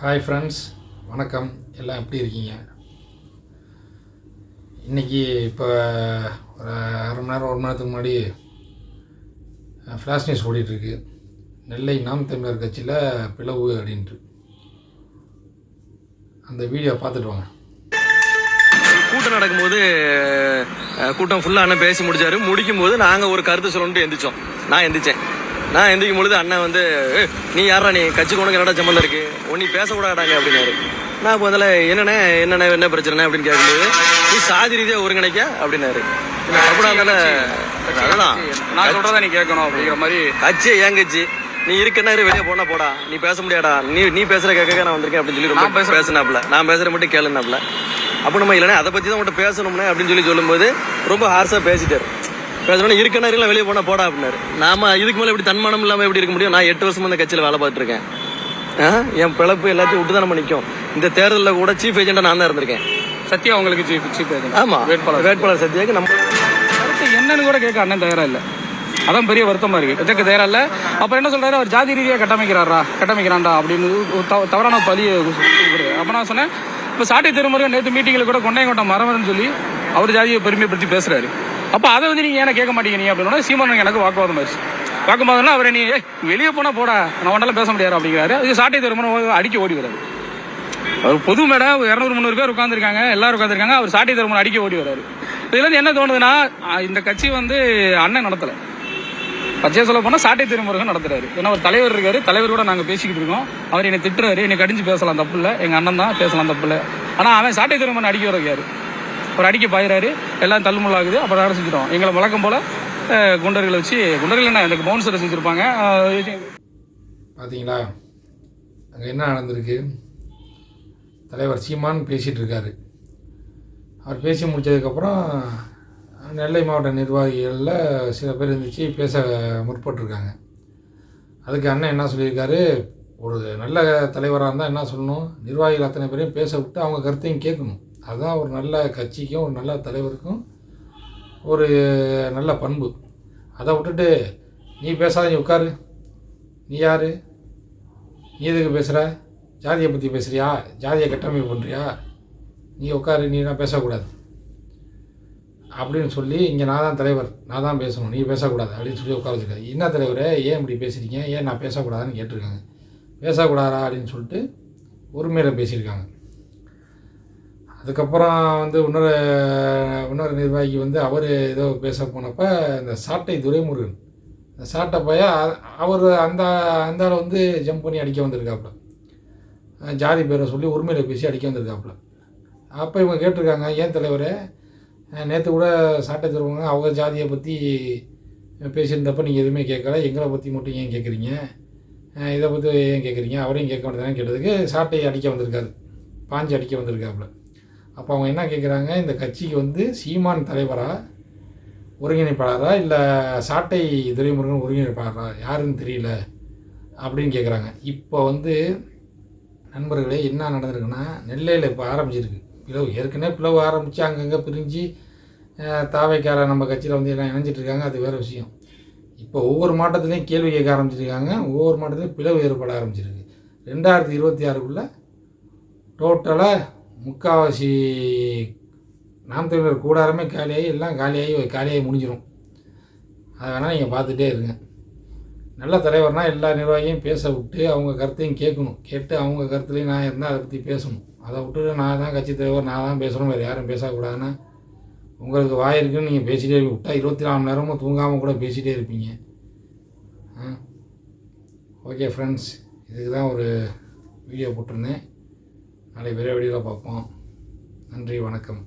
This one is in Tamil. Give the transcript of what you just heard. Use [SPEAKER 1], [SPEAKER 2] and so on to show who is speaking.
[SPEAKER 1] ஹாய் ஃப்ரெண்ட்ஸ் வணக்கம். எல்லாம் எப்படி இருக்கீங்க? இன்றைக்கி இப்போ ஒரு அரை மணி நேரம் ஒரு மணி நேரத்துக்கு முன்னாடி ஃப்ளாஷ் நியூஸ் ஓடிட்டுருக்கு. நெல்லை நாம் தமிழர் கட்சியில் பிளவு அப்படின்ட்டு. அந்த வீடியோ பார்த்துட்டு வாங்க.
[SPEAKER 2] கூட்டம் நடக்கும்போது கூட்டம் ஃபுல்லாக அண்ணன் பேசி முடிச்சாரு. முடிக்கும் போது நாங்கள் ஒரு கருத்து சொல்லணுன்ட்டு எந்திரிச்சோம். நான் எந்திரிச்சேன். நான் எந்திரிக்கும் பொழுது அண்ணன் வந்து "ஏய், நீ யாரா நீ? கட்சி உனக்கு என்னடா சம்மந்தம் இருக்கு? நீ பேசக்கூடாடாங்க அப்படின்னாரு. நான் இப்போ அதில் என்னண்ணே என்னண்ணே என்ன பிரச்சனை அப்படின்னு கேட்கும்போது நீ சாதி ரீதியாக ஒருங்கிணைக்க? அப்படின்னாரு. அப்படின்னா அதெல்லாம்
[SPEAKER 3] நான் சொல்றத நீ கேட்கணும் அப்படிங்கிற மாதிரி.
[SPEAKER 2] கட்சியை ஏன் கட்சி? நீ இருக்கன்னா வெளியே போனா போடா. நீ பேச முடியாடா நீ நீ பேசுற கேட்க நான் வந்திருக்கேன் அப்படின்னு சொல்லி ரொம்ப. பேசினாப்ல. நான் பேசுற மட்டும் கேளுனாப்ல. அப்போ நம்ம இல்லைன்னா அதை பத்தி தான் உன்கிட்ட பேசணும்னே அப்படின்னு சொல்லி சொல்லும்போது ரொம்ப ஹார்ஸா பேசிட்டாரு. பேசணும் இருக்கனா இருக்கலாம் வெளியே போனா போடா அப்படின்னாரு. நாம இதுக்கு மேல இப்படி தன்மானம் இல்லாம எப்படி இருக்க முடியும்? நான் எட்டு வருஷமா இந்த கட்சியில வேலை ஆ? என் பிழப்பு எல்லாத்தையும் விட்டு தான் நம்ம நிற்கும் இந்த தேர்தலில் கூட சீஃப் ஏஜென்டா நான் தான் இருந்திருக்கேன்.
[SPEAKER 3] சத்யா உங்களுக்கு சீஃப் சீஃப்
[SPEAKER 2] ஆமா.
[SPEAKER 3] வேட்பாளர்.
[SPEAKER 2] வேட்பாளர் சத்தியாக்கு நம்ம
[SPEAKER 3] என்னன்னு கூட கேட்க அண்ணன் தயாரா இல்ல. அதான் பெரிய வருத்தமா இருக்கு. எதுக்கு தயாரா இல்ல? அப்புறம் என்ன சொல்றாரு? அவர் ஜாதி ரீதியா கட்டமைக்கிறாரா? கட்டமைக்கிறான்டா அப்படின்னு தவறான கொடுக்குறாரு அப்ப நான் சொன்னேன் இப்ப சாட்டை திருமுருகன் நேற்று மீட்டிங்ல கூட கொண்டையங்கோட்டம் மரவன் சொல்லி அவர் ஜாதியை பெருமைப்படுத்தி பேசுறாரு. அப்போ அதை வந்து நீங்கள் ஏன்னா கேட்க மாட்டீங்க? நீ அப்படின்னா சீமான் எனக்கு வாக்குவாதம் ஆயிடுச்சு வாக்குவாதம்னா அவரை நீ வெளியே போனால் போடா நான் ஒன்றால் பேச முடியாது? அப்படிங்கிறாரு. அது சாட்டை திருமுருகன் அடிக்க ஓடி வராது அவர் பொது மேடம் இரநூறு முந்நூறு பேர் உட்காந்துருக்காங்க எல்லாரும் உட்காந்துருக்காங்க அவர் சாட்டை தருமன் அடிக்க ஓடி வராரு. இதுலேருந்து என்ன தோணுதுன்னா இந்த கட்சி வந்து அண்ணன் நடத்தலை. பச்சையாக சொல்ல போனால் சாட்டை திருமுருகன் நடத்துறாரு. ஏன்னா ஒரு தலைவர் இருக்காரு தலைவர் கூட நாங்கள் பேசிக்கிட்டு இருக்கோம். அவர் என்னை திட்டுறாரு என்னை கடிஞ்சு பேசலாம் தப்பு இல்லை. எங்கள் அண்ணன் தான் பேசலாம் தப்பு இல்லை. ஆனால் அவன் சாட்டை திருமணம் அடிக்க வரைக்காரு ஒரு அடிக்க பாயிறாரு. எல்லாம் தள்ளுமுள்ளாகுது. அப்புறம் வேலை செஞ்சிடும் எங்களை வழக்கம் போல் குண்டர்களை வச்சு குண்டர்கள் என்ன எனக்கு பவுன்சரை செஞ்சுருப்பாங்க?
[SPEAKER 1] பார்த்தீங்களா அங்கே என்ன நடந்திருக்கு? தலைவர் சீமான் பேசிகிட்டு இருக்காரு. அவர் பேசி முடித்ததுக்கப்புறம் நெல்லை மாவட்ட நிர்வாகிகளில் சில பேர் இருந்துச்சு பேச முற்பட்டிருக்காங்க. அதுக்கு அண்ணன் என்ன சொல்லியிருக்காரு? ஒரு நல்ல தலைவராக இருந்தால் என்ன சொல்லணும்? நிர்வாகிகள் அத்தனை பேரையும் பேச விட்டு அவங்க கருத்தையும் கேட்கணும். அதுதான் ஒரு நல்ல கட்சிக்கும் ஒரு நல்ல தலைவருக்கும் ஒரு நல்ல பண்பு. அதை விட்டுட்டு நீ பேசாத நீ உட்காரு. நீ யார்? நீ எதுக்கு பேசுகிற ஜாதியை பற்றி பேசுகிறியா ஜாதியை கட்டமைப்பு பண்ணுறியா நீ உட்காரு நீ நான் பேசக்கூடாது. அப்படின்னு சொல்லி இங்கே நான் தான் தலைவர் நான் தான் பேசணும் நீ பேசக்கூடாது அப்படின்னு சொல்லி உட்கார வச்சுருக்காரு. என்ன தலைவரே? ஏன் இப்படி பேசுகிறீங்க ஏன் நான் பேசக்கூடாதுன்னு கேட்டிருக்காங்க. பேசக்கூடாதா அப்படின்னு சொல்லிட்டு உரிமையில் பேசியிருக்காங்க. அதுக்கப்புறம் வந்து இன்னொரு இன்னொரு நிர்வாகி வந்து அவர் ஏதோ பேச போனப்போ இந்த சாட்டை துரைமுருகன். இந்த சாட்டை பைய அவர் அந்த அந்த வந்து ஜம்ப் பண்ணி அடிக்க வந்திருக்காப்புல. ஜாதி பேரை சொல்லி உரிமையில் பேசி அடிக்க வந்திருக்காப்புல. அப்போ இவங்க கேட்டிருக்காங்க ஏன் தலைவர்? நேற்று கூட சாட்டை தருவாங்க அவங்க ஜாதியை பற்றி பேசியிருந்தப்ப நீங்கள் எதுவுமே கேட்கல. எங்களை பற்றி மட்டும் ஏன் கேட்குறீங்க? இதை பற்றி ஏன் கேட்குறீங்க? அவரையும் கேட்க வேண்டியதானே கேட்டதுக்கு சாட்டையை அடிக்க வந்திருக்காரு. பாஞ்சு அடிக்க வந்திருக்காப்புல. அப்போ அவங்க என்ன கேட்குறாங்க இந்த கட்சிக்கு வந்து சீமான் தலைவராக ஒருங்கிணைப்பாளரா இல்லை சாட்டை துரைமுருகன் ஒருங்கிணைப்பாளரா? யாருன்னு தெரியல அப்படின்னு கேட்குறாங்க இப்போ வந்து நண்பர்களே என்ன நடந்திருக்குன்னா நெல்லையில் இப்போ ஆரம்பிச்சிருக்கு. பிளவு ஏற்கனவே பிளவு ஆரம்பித்து அங்கங்கே பிரிஞ்சு தாவைக்கார நம்ம கட்சியில் வந்து எல்லாம் இணைஞ்சிட்டு இருக்காங்க. அது வேறு விஷயம். இப்போ ஒவ்வொரு மாவட்டத்துலேயும் கேள்வி கேட்க ஆரம்பிச்சிருக்காங்க. ஒவ்வொரு மாவட்டத்துலையும் பிளவு ஏற்பட ஆரம்பிச்சிருக்கு. ரெண்டாயிரத்தி இருபத்தி ஆறுக்குள்ளே டோட்டலாக முக்கால்வாசி நாம் தமிழர் கூடாரமே காலியாகி எல்லாம் காலியாகி காலியாகி முடிஞ்சிடும் அதை வேணால் நீங்கள் பார்த்துட்டே இருங்க. நல்ல தலைவர்னால் எல்லா நிர்வாகியும் பேச விட்டு அவங்க கருத்தையும் கேட்கணும். கேட்டு அவங்க கருத்துலேயும் நான் இருந்தால் அதை பற்றி பேசணும். அதை விட்டுட்டு நான் தான் கட்சி தலைவர் நான் தான் பேசணும். வேறு யாரும் பேசக்கூடாதுன்னா உங்களுக்கு வாய் இருக்குன்னு நீங்கள் பேசிகிட்டே விட்டால் விட்டா இருபத்தி நாலு நேரமும் தூங்காமல் கூட பேசிகிட்டே இருப்பீங்க. ஆ? ஓகே ஃப்ரெண்ட்ஸ் இதுக்கு தான் ஒரு வீடியோ போட்டிருந்தேன். நாளை விரைவடியில் பார்ப்போம். நன்றி வணக்கம்.